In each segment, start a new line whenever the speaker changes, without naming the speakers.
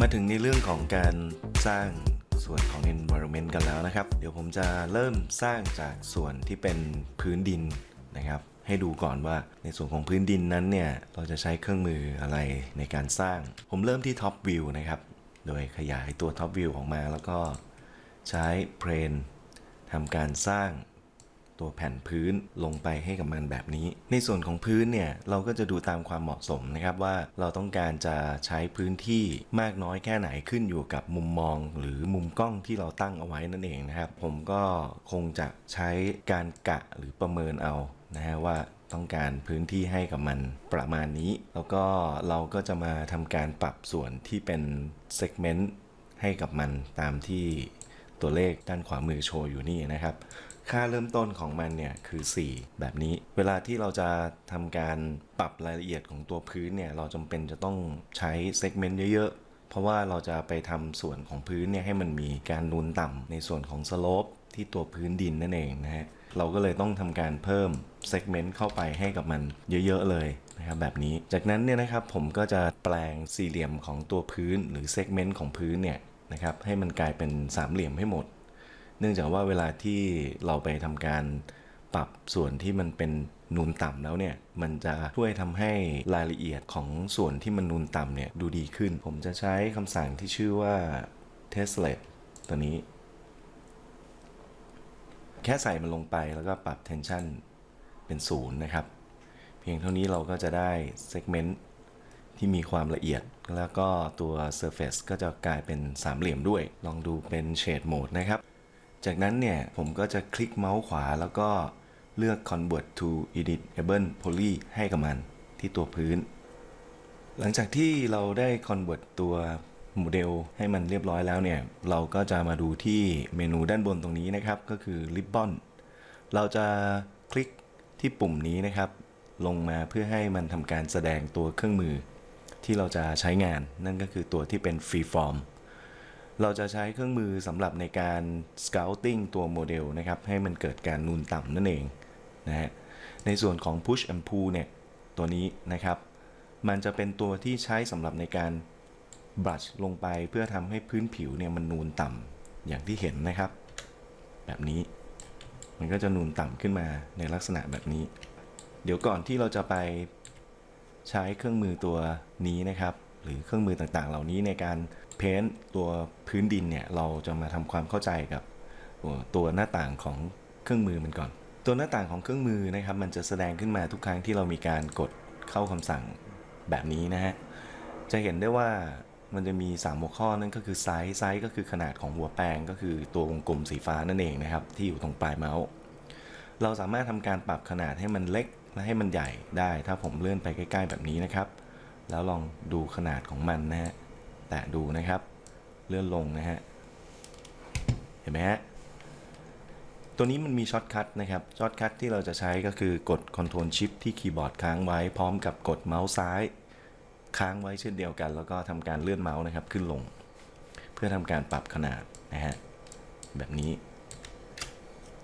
มาถึงในเรื่องของการสร้างส่วนของ environment กันแล้วนะครับ เดี๋ยวผมจะเริ่มสร้างจากส่วนที่เป็นพื้นดินนะครับ ให้ดูก่อนว่าในส่วนของพื้นดินนั้นเนี่ย เราจะใช้เครื่องมืออะไรในการสร้าง ผมเริ่มที่ top view นะครับ โดยขยายตัว top view ออกมาแล้วก็ใช้ plane ทำการสร้าง ตัวแผ่นพื้นลงไปให้กับมันแบบนี้ ในส่วนของพื้นเนี่ยเราก็จะดูตามความเหมาะสมนะครับว่าเราต้องการจะใช้พื้นที่มากน้อยแค่ไหนขึ้นอยู่กับมุมมอง หรือมุมกล้องที่เราตั้งเอาไว้นั่นเองนะครับ ผมก็คงจะใช้การกะหรือประเมินเอานะฮะว่าต้องการพื้นที่ให้กับมันประมาณนี้ แล้วก็เราก็จะมาทำการปรับส่วนที่เป็นเซกเมนต์ให้กับมันตามที่ตัวเลขด้านขวามือโชว์อยู่นี่นะครับ ค่าเริ่มต้นของมันเนี่ยคือ 4 แบบนี้ เวลาที่เราจะทำการปรับรายละเอียดของตัวพื้นเนี่ยเราจำเป็นจะต้องใช้เซกเมนต์เยอะๆ เพราะว่าเราจะไปทำส่วนของพื้นเนี่ยให้มันมีการนูนต่ำในส่วนของสโลปที่ตัวพื้นดินนั่นเองนะฮะเราก็เลยต้องทำการเพิ่มเซกเมนต์เข้าไปให้กับมันเยอะๆเลยนะครับแบบนี้ จากนั้นเนี่ยนะครับผมก็จะแปลงสี่เหลี่ยมของตัวพื้นหรือเซกเมนต์ของพื้นเนี่ยนะครับให้มันกลายเป็นสามเหลี่ยมให้หมด เนื่องจากว่าเวลาที่เราไปทำการปรับส่วนที่มันเป็นนูนต่ำแล้วเนี่ย มันจะช่วยทำให้รายละเอียดของส่วนที่มันนูนต่ำเนี่ยดูดีขึ้น ผมจะใช้คำสั่งที่ชื่อว่า teslet ตัวนี้ แค่ใส่มันลงไปแล้วก็ปรับ tension เป็นศูนย์นะครับ เพียงเท่านี้เราก็จะได้ segment ที่มีความละเอียด แล้วก็ตัว surface ก็จะกลายเป็นสามเหลี่ยมด้วย ลองดูเป็น shade mode นะครับ จากนั้นเนี่ยผมก็จะคลิกเมาส์ขวาแล้วก็เลือก convert to editable poly ให้กับมันที่ตัวพื้น หลังจากที่เราได้ convert ตัวโมเดลให้มันเรียบร้อยแล้วเนี่ย เราก็จะมาดูที่เมนูด้านบนตรงนี้นะครับ ก็คือ ribbon เราจะคลิกที่ปุ่มนี้นะครับ ลงมาเพื่อให้มันทำการแสดงตัวเครื่องมือ ที่เราจะใช้งานนั่นก็คือตัวที่เป็น free form เราจะใช้เครื่องมือสำหรับในการ scouting ตัวโมเดลนะครับ ให้มันเกิดการนูนต่ำนั่นเองนะฮะ ในส่วนของ push and pull เนี่ย ตัวนี้นะครับ มันจะเป็นตัวที่ใช้สำหรับในการ brush ลงไปเพื่อทำให้พื้นผิวเนี่ยมันนูนต่ำอย่างที่เห็นนะครับ แบบนี้ มันก็จะนูนต่ำขึ้นมาในลักษณะแบบนี้ เดี๋ยวก่อนที่เราจะไปใช้เครื่องมือตัวนี้นะครับ หรือเครื่องมือต่างๆ เหล่านี้ในการ เพ้นท์ตัวพื้นดินเนี่ยเราจะมาทำความเข้าใจกับตัวหน้าต่างของเครื่องมือมันก่อน ตัวหน้าต่างของเครื่องมือนะครับมันจะแสดงขึ้นมาทุกครั้งที่เรามีการกดเข้าคำสั่งแบบนี้นะฮะจะเห็นได้ว่ามันจะมี 3 หัวข้อนั่นก็คือไซส์ไซส์ก็คือขนาดของหัวแปรงก็คือตัววงกลมสีฟ้านั่นเองนะครับ ที่อยู่ตรงปลายเมาส์เราสามารถทำการปรับขนาดให้มันเล็กและให้มันใหญ่ได้ ถ้าผมเลื่อนไปใกล้ ๆ แบบนี้นะครับ แล้วลองดูขนาดของมันนะฮะ แตะดูนะครับ เลื่อนลงนะฮะ เห็นไหมฮะ ตัวนี้มันมีช็อตคัทนะครับ ช็อตคัทที่เราจะใช้ก็คือกด Ctrl Shift ที่คีย์บอร์ดค้างไว้พร้อมกับกดเมาส์ซ้ายค้างไว้เช่นเดียวกัน แล้วก็ทำการเลื่อนเมาส์นะครับขึ้นลง เพื่อทำการปรับขนาดนะฮะแบบนี้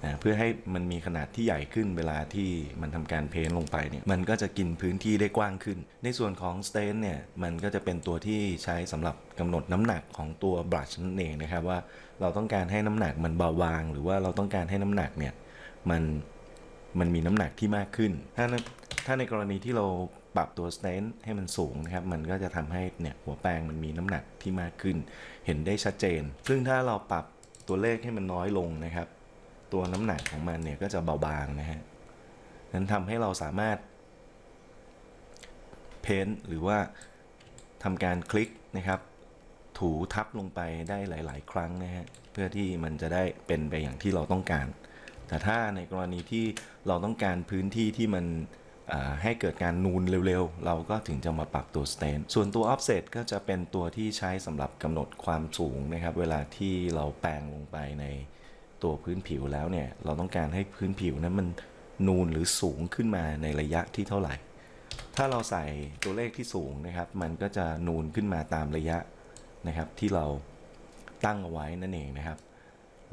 นะเพื่อให้มันมีขนาดที่ใหญ่ขึ้นเวลาที่มันทำการเพ้นท์ลงไปเนี่ยมันก็จะกินพื้นที่ได้กว้างขึ้น ในส่วนของสเตนเนี่ยมันก็จะเป็นตัวที่ใช้สำหรับกำหนดน้ำหนักของตัวบลัชนั่นเองนะครับว่าเราต้องการให้น้ำหนักมันเบาบาง หรือว่าเราต้องการให้น้ำหนักเนี่ยมันมันมีน้ำหนักที่มากขึ้น ถ้าในถ้าในกรณีที่เราปรับตัวสเตนให้มันสูงนะครับ มันก็จะทำให้เนี่ยหัวแปรงมันมีน้ำหนักที่มากขึ้น เห็นได้ชัดเจน ซึ่งถ้าเราปรับตัวเลขให้มันน้อยลงนะครับ ตัวน้ำหนักของมันเนี่ยก็จะเบาบางนะฮะ นั้นทำให้เราสามารถ เพ้นท์หรือว่าทำการคลิกนะครับ ถูทับลงไปได้หลาย ๆ ครั้งนะฮะ เพื่อที่มันจะได้เป็นไปอย่างที่เราต้องการ แต่ถ้าในกรณีที่เราต้องการพื้นที่ที่มันให้เกิดการนูนเร็วๆ เราก็ถึงจะมาปรับตัว stand ส่วนตัว offset ก็จะเป็นตัวที่ใช้สำหรับกำหนดความสูงนะครับ เวลาที่เราแปลงลงไปใน ตัวพื้นผิวแล้วเนี่ย เราต้องการให้พื้นผิวนั้นมันนูนหรือสูงขึ้นมาในระยะที่เท่าไหร่ ถ้าเราใส่ตัวเลขที่สูงนะครับ มันก็จะนูนขึ้นมาตามระยะนะครับ ที่เราตั้งเอาไว้นั่นเองนะครับ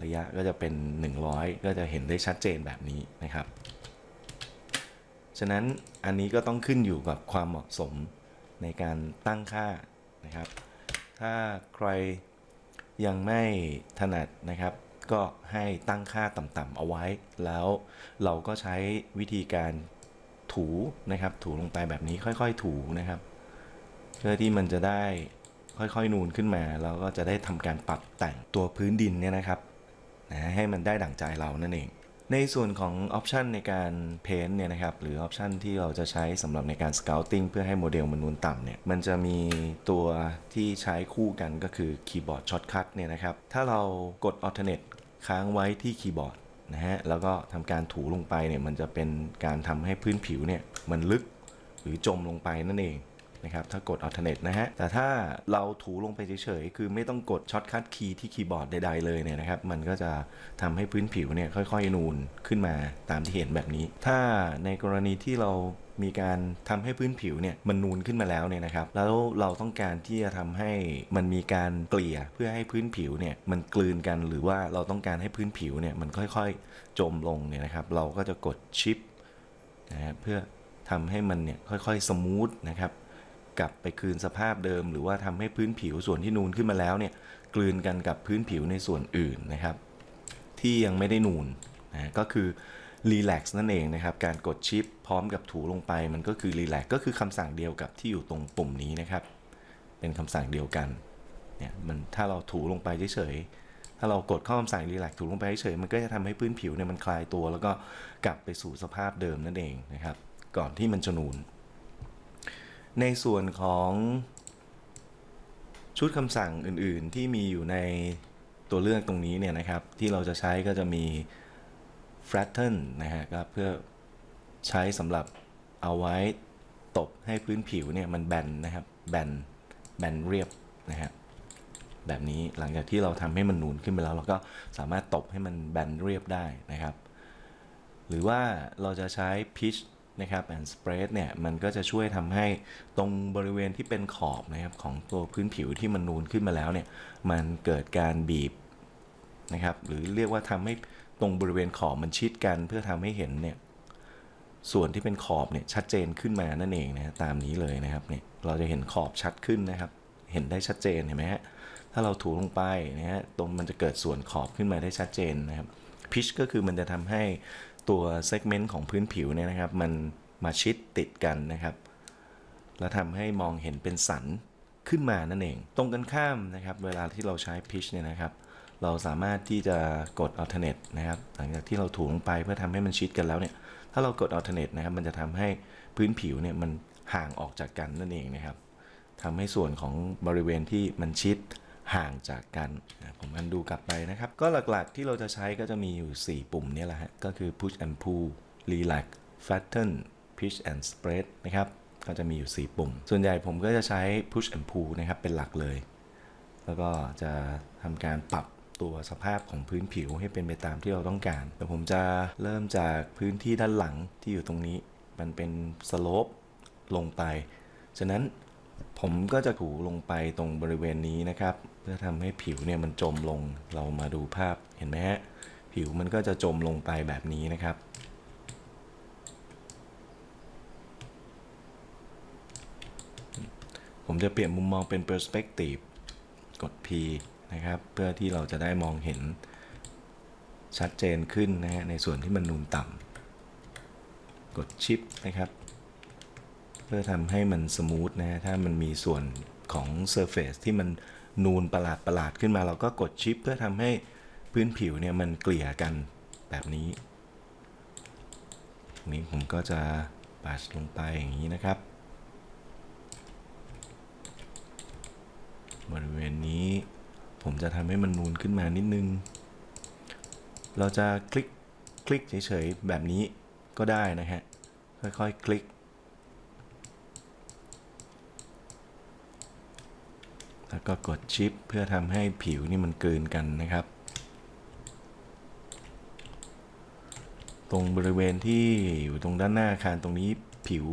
ระยะก็จะเป็น 100 ก็จะเห็นได้ชัดเจนแบบนี้นะครับ ฉะนั้นอันนี้ก็ต้องขึ้นอยู่กับความเหมาะสมในการตั้งค่านะครับ ถ้าใครยังไม่ถนัดนะครับ ก็ให้ตั้งค่าต่ำๆเอาไว้ แล้วเราก็ใช้วิธีการถูนะครับ ถูลงไปแบบนี้ค่อยๆ ถูนะครับ เพื่อที่มันจะได้ค่อยๆ นูนขึ้นมาแล้วก็จะได้ทำการปรับแต่งตัวพื้นดินเนี่ยนะครับนะให้มันได้ดั่งใจเรานั่นเอง ในส่วนของออปชันในการเพ้นเนี่ยนะครับ หรือออปชันที่เราจะใช้สำหรับในการ Scouting เพื่อให้โมเดลมันนูนต่ำเนี่ย มันจะมีตัวที่ใช้คู่กันก็คือคีย์บอร์ดช็อตคัทเนี่ยนะครับ ถ้าเรากด Alternate ค้างไว้ที่คีย์บอร์ดนะฮะแล้วก็ทำการถูลงไปเนี่ยมันจะเป็นการทำให้พื้นผิวเนี่ยมันลึกหรือจมลงไปนั่นเอง นะครับถ้ากด alternate นะฮะ แต่ถ้าเราถูลงไปเฉยๆ คือไม่ต้องกดช็อตคัทคีย์ที่คีย์บอร์ดใดๆเลยเนี่ยนะครับ มันก็จะทำให้พื้นผิวเนี่ยค่อยๆ นูนขึ้นมาตามที่เห็นแบบนี้ ถ้าในกรณีที่เรามีการทำให้พื้นผิวเนี่ยมันนูนขึ้นมาแล้วเนี่ยนะครับ แล้วเราต้องการที่จะทำให้มันมีการเกลี่ยเพื่อให้พื้นผิวเนี่ยมันกลืนกันหรือว่าเราต้องการให้พื้นผิวเนี่ยมันค่อยๆ จมลงเนี่ยนะครับ เราก็จะกดชิปนะฮะเพื่อทำให้มันเนี่ยค่อยๆ สมูทนะครับ กลับไปคืนสภาพเดิม หรือว่าทำให้พื้นผิวส่วนที่นูนขึ้นมาแล้วเนี่ยกลืนกันกับพื้นผิวในส่วนอื่นนะครับ ที่ยังไม่ได้นูนนะก็คือ relax นั่นเองนะครับ การกดชิปพร้อมกับถูลงไปมันก็คือ relax ก็คือคำสั่งเดียวกับที่อยู่ตรงปุ่มนี้นะครับ เป็นคำสั่งเดียวกันเนี่ยมันถ้าเราถูลงไปเฉยๆถ้าเรากดข้อคำสั่ง relax ถูลงไปเฉยมันก็จะทำให้พื้นผิวเนี่ยมันคลายตัว แล้วก็กลับไปสู่สภาพเดิมนั่นเองนะครับ ก่อนที่มันจะนูน ในส่วนของชุดคำสั่งอื่นๆ ที่มีอยู่ในตัวเลือกตรงนี้เนี่ยนะครับ ที่เราจะใช้ก็จะมี flatten นะฮะก็เพื่อใช้สำหรับเอาไว้ตบให้พื้นผิวเนี่ยมันแบนนะครับ แบน แบนเรียบนะฮะแบบนี้หลังจากที่เราทำให้มันนูนขึ้นไปแล้ว เราก็สามารถตบให้มันแบนเรียบได้นะครับ หรือว่าเราจะใช้ pitch นะครับ and spread เนี่ยมันก็จะช่วยทำให้ตรงบริเวณที่เป็นขอบนะครับของตัวพื้นผิวที่มันนูนขึ้นมาแล้วเนี่ยมันเกิดการบีบนะครับหรือเรียกว่าทำให้ตรงบริเวณขอบมันชิดกันเพื่อทำให้เห็นเนี่ยส่วนที่เป็นขอบเนี่ยชัดเจนขึ้นมานั่นเองนะตามนี้เลยนะครับเนี่ยเราจะเห็นขอบชัดขึ้นนะครับ เห็นได้ชัดเจนเห็นไหมฮะถ้าเราถูลงไปนะฮะตรงมันจะเกิดส่วนขอบขึ้นมาได้ชัดเจนนะครับพิชก็คือมันจะทำให้ ตัวเซกเมนต์ของพื้นผิวเนี่ยนะครับ มันมาชิดติดกันนะครับ แล้วทำให้มองเห็นเป็นสันขึ้นมานั่นเอง ตรงกันข้ามนะครับ เวลาที่เราใช้พิชเนี่ยนะครับ เราสามารถที่จะกด alternate นะครับ หลังจากที่เราถูลงไปเพื่อทำให้มันชิดกันแล้วเนี่ย ถ้าเรากด alternate นะครับ มันจะทำให้พื้นผิวเนี่ยมันห่างออกจากกันนั่นเองนะครับทำให้ส่วนของบริเวณที่มันชิด ห่างจากกันผมอันดูกลับไปนะครับ ก็หลักๆที่เราจะใช้ก็จะมีอยู่ 4 ปุ่มนี่แหละฮะ ก็คือ push and pull relax flatten pitch and spread นะครับ ก็จะมีอยู่ 4 ปุ่ม ส่วนใหญ่ผมก็จะใช้ push and pull นะครับ เป็นหลักเลย แล้วก็จะทำการปรับตัวสภาพของพื้นผิวให้เป็นไปตามที่เราต้องการ แต่ผมจะเริ่มจากพื้นที่ด้านหลังที่อยู่ตรงนี้ มันเป็นสโลปลงไป ฉะนั้นผมก็จะถูลงไปตรงบริเวณนี้นะครับ พื่อทำให้ผิวเนี่ยมันจมลงเรามาดูภาพเห็นไหมฮะผิวมันก็จะจมลงไปแบบนี้นะครับ ผมจะเปลี่ยนมุมมองเป็น perspective กด P นะครับ เพื่อที่เราจะได้มองเห็นชัดเจนขึ้นนะฮะในส่วนที่มันนูนต่ำกดชิปนะครับ เพื่อทำให้มันสมูทนะฮะถ้ามันมีส่วนของ Surface ที่มัน นูนประหลาดประหลาดขึ้นมาเราก็กดชิปเพื่อทำให้พื้นผิวเนี่ยมันเกลี่ยกันแบบนี้ตรงนี้ผมก็จะปัชลงไปอย่างนี้นะครับ บริเวณนี้ผมจะทำให้มันนูนขึ้นมานิดนึง เราจะคลิกคลิกเฉยๆแบบนี้ก็ได้นะฮะค่อยๆคลิก แล้วก็กดชิปเพื่อทำให้ผิวนี่มันกลืนกันนะครับ ตรงบริเวณที่อยู่ตรงด้านหน้าอาคารตรงนี้ผิว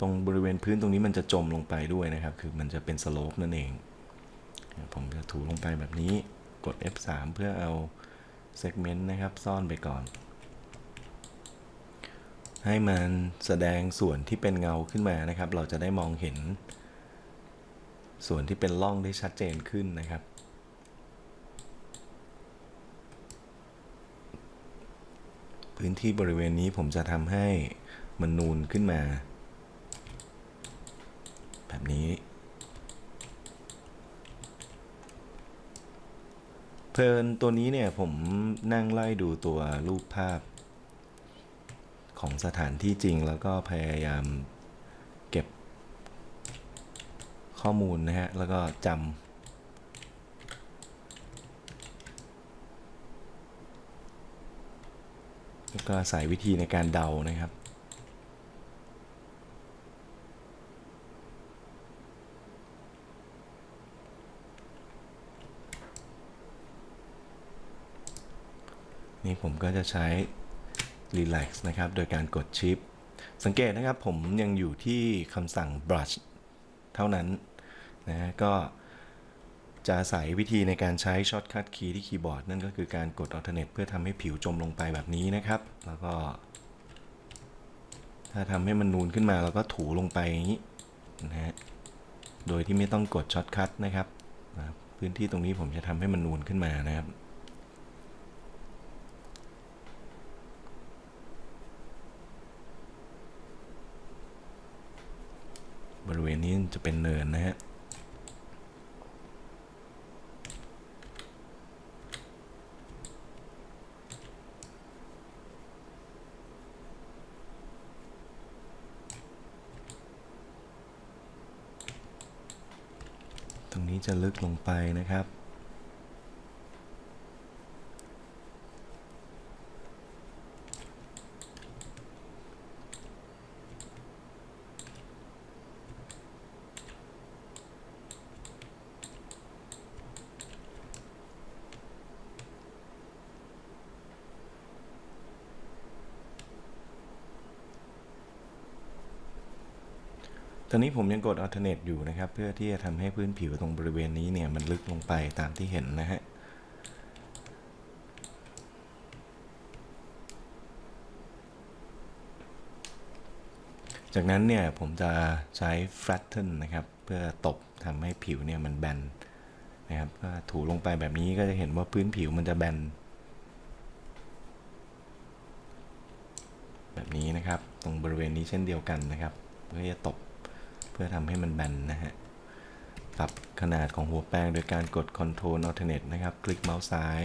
ตรงบริเวณพื้นตรงนี้มันจะจมลงไปด้วยนะครับ คือมันจะเป็นสโลปนั่นเอง ผมจะถูลงไปแบบนี้กด F3 เพื่อเอาเซกเมนต์นะครับซ่อนไปก่อน ให้มันแสดงส่วนที่เป็นเงาขึ้นมานะครับ เราจะได้มองเห็น ส่วนที่เป็นร่องได้ชัดเจนขึ้นนะครับ พื้นที่บริเวณนี้ผมจะทำให้มันนูนขึ้นมา แบบนี้ เพลินตัวนี้เนี่ยผมนั่งไล่ดูตัวรูปภาพของสถานที่จริงแล้วก็พยายามเก็บ ข้อมูลนะฮะ แล้วก็จำแล้วก็อาศัยวิธีในการเดานะครับนี่ผมก็จะใช้ Relax นะครับ โดยการกดชิป สังเกตนะครับผมยังอยู่ที่คำสั่ง brush เท่านั้น นะก็จะอาศัยวิธีในการใช้ช็อตคั t คีย์ที่คีย์บอร์ด นั่นก็คือการกด alternate เพื่อทำให้ผิวจมลงไปแบบนี้นะครับ แล้วก็ ถ้าทำให้มันนูนขึ้นมาเราก็ถูลงไปอย่างนี้นะฮะโดยที่ไม่ต้องกดช็อตคั t นะครับนะครับ พื้นที่ตรงนี้ผมจะทำให้มันนูนขึ้นมานะครับบริเวณนี้จะเป็นเนินนะฮะ นี้จะลึกลงไปนะครับ ตอนนี้ผมยังกด alternate อยู่นะครับ เพื่อที่จะทำให้พื้นผิวตรงบริเวณนี้เนี่ยมันลึกลงไปตามที่เห็นนะฮะจากนั้นเนี่ยผมจะใช้ flatten นะครับ เพื่อตบทำให้ผิวเนี่ยมันแบนนะครับก็ถูลงไปแบบนี้ก็จะเห็นว่าพื้นผิวมันจะแบน แบบนี้นะครับ ตรงบริเวณนี้เช่นเดียวกันนะครับ เพื่อจะตบ พื่อทำให้มันแบนนะฮะ ปรับขนาดของหัวแป้งโดยการกด Ctrl Alternate นะครับ คลิกเมาส์ซ้าย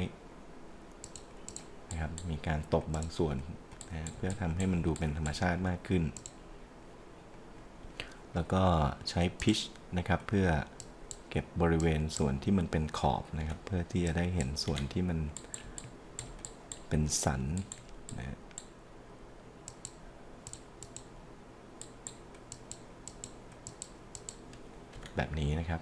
นะครับ มีการตบบางส่วนนะฮะเพื่อทำให้มันดูเป็นธรรมชาติมากขึ้น แล้วก็ใช้ Pitch นะครับ เพื่อเก็บบริเวณส่วนที่มันเป็นขอบนะครับ เพื่อที่จะได้เห็นส่วนที่มันเป็นสันนะฮะ แบบนี้นะครับ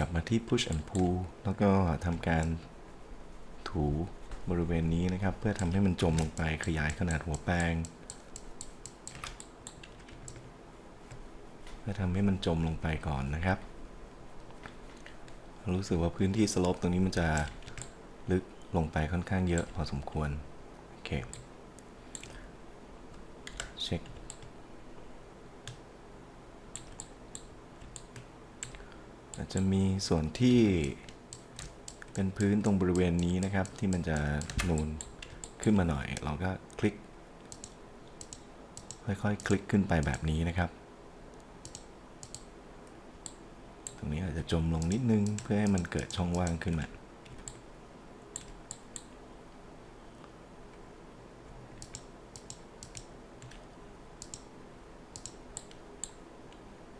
กลับมาที่ push and pull แล้วก็ทำการถูบริเวณนี้นะครับ เพื่อทำให้มันจมลงไปขยายขนาดหัวแป้ง เพื่อทำให้มันจมลงไปก่อนนะครับ รู้สึกว่าพื้นที่สลปตรงนี้มันจะลึกลงไปค่อนข้างเยอะพอสมควร โอเค เช็ค อาจจะมีส่วนที่เป็นพื้นตรงบริเวณนี้นะครับ ที่มันจะนูนขึ้นมาหน่อย เราก็คลิก ค่อยๆ คลิกขึ้นไปแบบนี้นะครับ ต รงนี้อาจจะจมลงนิดนึงเพื่อให้มันเกิดช่องว่างขึ้นมา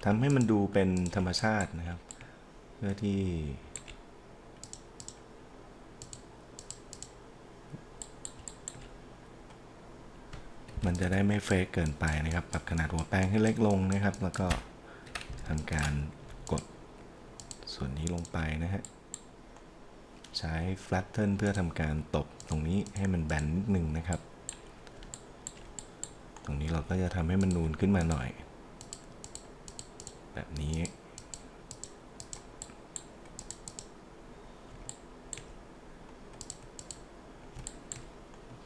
ทำให้มันดูเป็นธรรมชาตินะครับ เพื่อที่ มันจะได้ไม่เฟกเกินไปนะครับ ปรับขนาดหัวแป้งให้เล็กลงนะครับ แล้วก็ทำการ ส่วนนี้ลงไปนะฮะ ใช้ flatten เพื่อทำการตบตรงนี้ให้มันแบนนิดนึงนะครับ ตรงนี้เราก็จะทำให้มันนูนขึ้นมาหน่อยแแบบนี้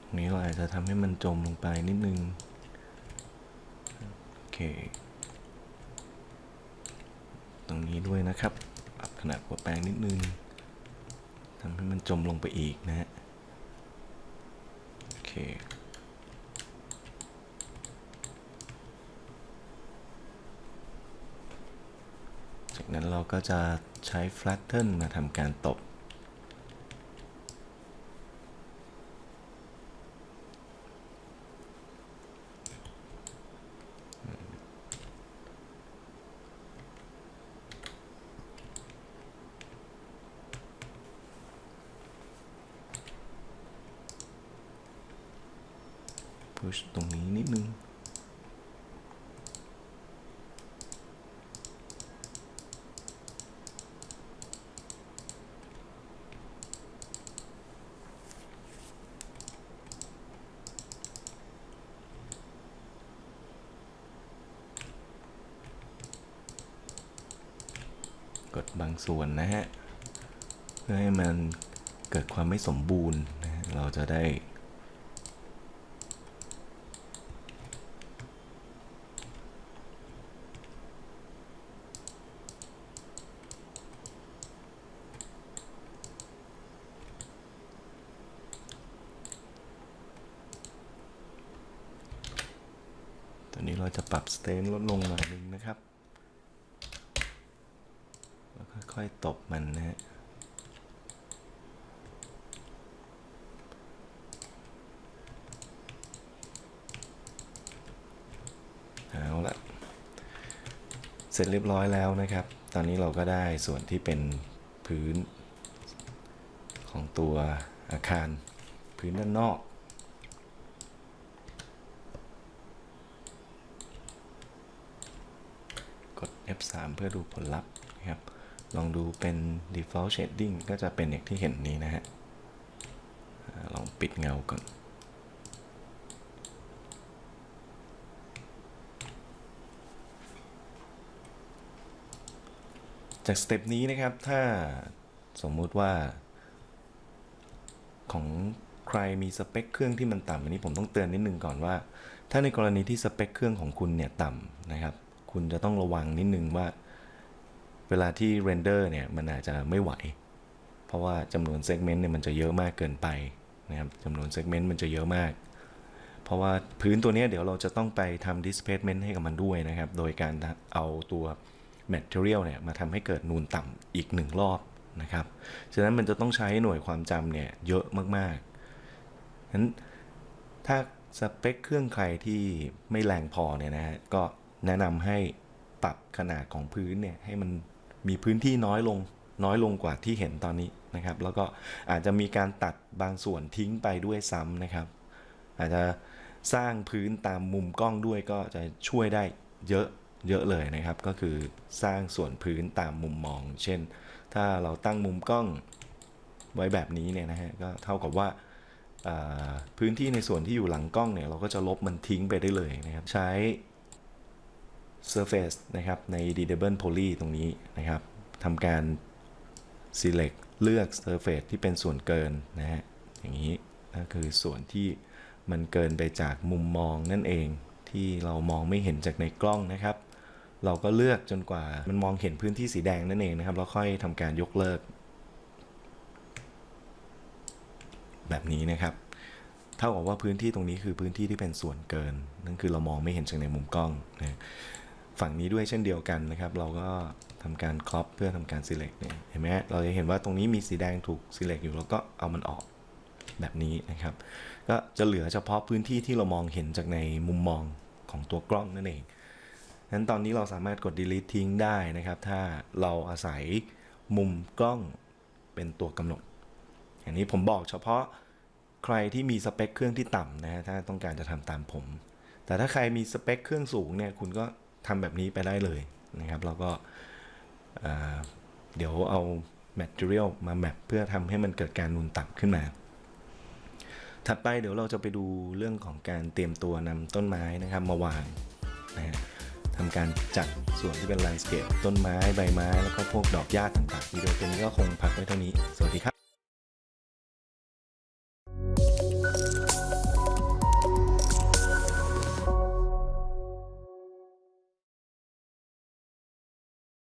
ตรงนี้เราอาจจะทำให้มันจมลงไปนิดนึง โอเค ตรงนี้ด้วยนะครับ ปรับขนาดหัวแปรงนิดนึงทำให้มันจมลงไปอีกนะฮะโอเคจากนั้นเราก็จะใช้ flatten มาทำการตบ พุชตรงนี้นิดนึง กดบางส่วนนะฮะ เพื่อให้มันเกิดความไม่สมบูรณ์นะเราจะได้ ตอนนี้เรา จะปรับสเตนลดลงหน่อยนึงนะครับ แล้วค่อยๆตบมันนะฮะเอาละเสร็จเรียบร้อยแล้วนะครับ ตอนนี้เราก็ได้ส่วนที่เป็นพื้นของตัวอาคารพื้นด้านนอก F3 เพื่อดูผลลัพธ์นะครับ ลองดูเป็น default shading ก็จะเป็นอย่างที่เห็นนี้นะฮะ ลองปิดเงาก่อนจากสเต็ปนี้นะครับ ถ้าสมมุติว่า ของใครมีสเปคเครื่องที่มันต่ำอันนี้ผมต้องเตือนนิดนึงก่อนว่า ถ้าในกรณีที่สเปคเครื่องของคุณเนี่ยต่ำนะครับ คุณจะต้องระวังนิดนึงว่า เวลาที่เรนเดอร์เนี่ยมันอาจจะไม่ไหว เพราะว่าจำนวนเซกเมนต์เนี่ยมันจะเยอะมากเกินไปนะครับจำนวนเซกเมนต์มันจะเยอะมาก เพราะว่าพื้นตัวเนี้ยเดี๋ยวเราจะต้องไปทำ displacement ให้กับมันด้วยนะครับ โดยการเอาตัว material เนี่ยมาทำให้เกิดนูนต่ำอีกหนึ่งรอบนะครับ ฉะนั้นมันจะต้องใช้หน่วยความจำเนี่ยเยอะมากๆฉะนั้นถ้าสเปคเครื่องใครที่ไม่แรงพอเนี่ยนะฮะก็ แนะนำให้ปรับขนาดของพื้นเนี่ยให้มันมีพื้นที่น้อยลงน้อยลงกว่าที่เห็นตอนนี้นะครับ แล้วก็อาจจะมีการตัดบางส่วนทิ้งไปด้วยซ้ำนะครับ อาจจะสร้างพื้นตามมุมกล้องด้วยก็จะช่วยได้เยอะเยอะเลยนะครับ ก็คือสร้างส่วนพื้นตามมุมมอง เช่น ถ้าเราตั้งมุมกล้องไว้แบบนี้เนี่ยนะฮะก็เท่ากับว่าอ่าพื้นที่ในส่วนที่อยู่หลังกล้องเนี่ยเราก็จะลบมันทิ้งไปได้เลยนะครับ ใช้ Surface นะครับใน d e d a b l e Poly ตรงนี้นะครับทำการ select เลือก surface ที่เป็นส่วนเกินนะฮะอย่างนี้ก็คือส่วนที่มันเกินไปจากมุมมองนั่นเองที่เรามองไม่เห็นจากในกล้องนะครับ เราก็เลือกจนกว่ามันมองเห็นพื้นที่สีแดงนั่นเองนะครับแล้วค่อยทำการยกเลิก แบบนี้นะครับเท่ากับว่าพื้นที่ตรงนี้คือพื้นที่ที่เป็นส่วนเกิน นั่นคือเรามองไม่เห็นจากในมุมกล้องนะ ฝั่งนี้ด้วยเช่นเดียวกันนะครับ เราก็ทำการครอปเพื่อทำการ select เนี่ยเห็นไหมเราจะเห็นว่าตรงนี้มีสีแดงถูก select อยู่แล้วก็เอามันออกแบบนี้นะครับ ก็จะเหลือเฉพาะพื้นที่ที่เรามองเห็นจากในมุมมองของตัวกล้องนั่นเองนั้นตอนนี้เราสามารถกด delete ทิ้งได้นะครับ ถ้าเราอาศัยมุมกล้องเป็นตัวกำหนด อย่างนี้ผมบอกเฉพาะใครที่มีสเปคเครื่องที่ต่ำนะฮะถ้าต้องการจะทำตามผม แต่ถ้าใครมีสเปคเครื่องสูงเนี่ยคุณก็ ทำแบบนี้ไปได้เลยนะครับ แล้วก็อ่าเดี๋ยวเอา material มาแมปเพื่อทำให้มันเกิดการนูนต่ำขึ้นมา ถัดไปเดี๋ยวเราจะไปดูเรื่องของการเตรียมตัวนำต้นไม้นะครับมาวางนะฮะทำการจัดส่วนที่เป็น landscape ต้นไม้ใบไม้ แล้วก็พวกดอกหญ้าต่างๆวิดีโอตัวนี้ก็คงพักไว้เท่านี้ สวัสดีครับ